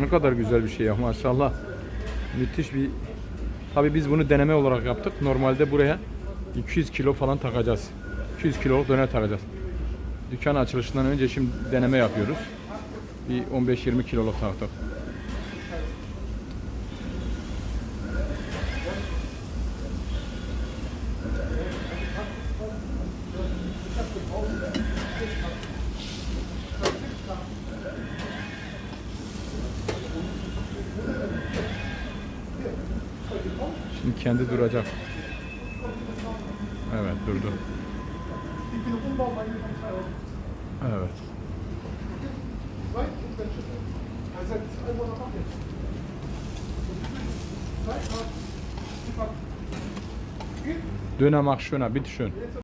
Ne kadar güzel bir şey ya maşallah. Müthiş bir... Tabii biz bunu deneme olarak yaptık. Normalde buraya 200 kilo falan takacağız. 200 kilo döner takacağız. Dükkan açılışından önce şimdi deneme yapıyoruz. Bir 15-20 kiloluk taktık. Şimdi kendi duracak. Evet durdu. Ich Döner macht schöner, bitteschön.